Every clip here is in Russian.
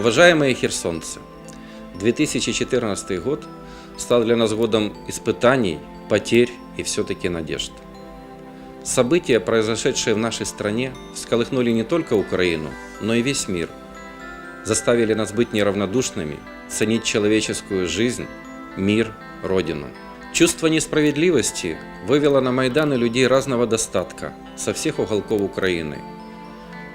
Уважаемые херсонцы, 2014 год стал для нас годом испытаний, потерь и все-таки надежд. События, произошедшие в нашей стране, всколыхнули не только Украину, но и весь мир. Заставили нас быть неравнодушными, ценить человеческую жизнь, мир, Родину. Чувство несправедливости вывело на Майданы людей разного достатка со всех уголков Украины.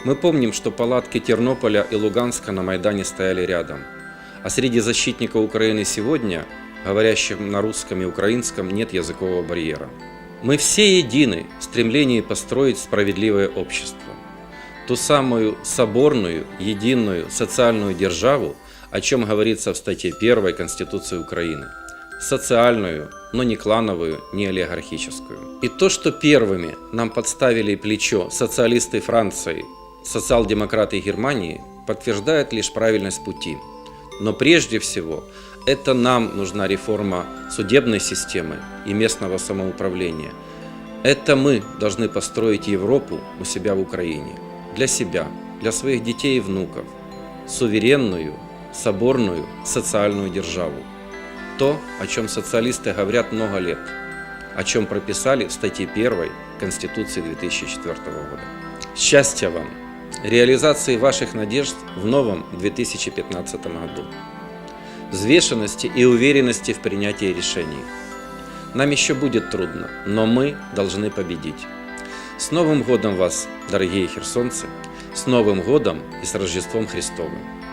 Мы помним, что палатки Тернополя и Луганска на Майдане стояли рядом. А среди защитников Украины сегодня, говорящих на русском и украинском, нет языкового барьера. Мы все едины в стремлении построить справедливое общество. Ту самую соборную, единую социальную державу, о чем говорится в статье 1 Конституции Украины. Социальную, но не клановую, не олигархическую. И то, что первыми нам подставили плечо социалисты Франции, социал-демократы Германии, подтверждает лишь правильность пути. Но прежде всего, это нам нужна реформа судебной системы и местного самоуправления. Это мы должны построить Европу у себя в Украине. Для себя, для своих детей и внуков. Суверенную, соборную, социальную державу. То, о чем социалисты говорят много лет, о чем прописали в статье 1 Конституции 2004 года. Счастья вам! Реализации ваших надежд в новом 2015 году. Взвешенности и уверенности в принятии решений. Нам еще будет трудно, но мы должны победить. С Новым годом вас, дорогие херсонцы! С Новым годом и с Рождеством Христовым!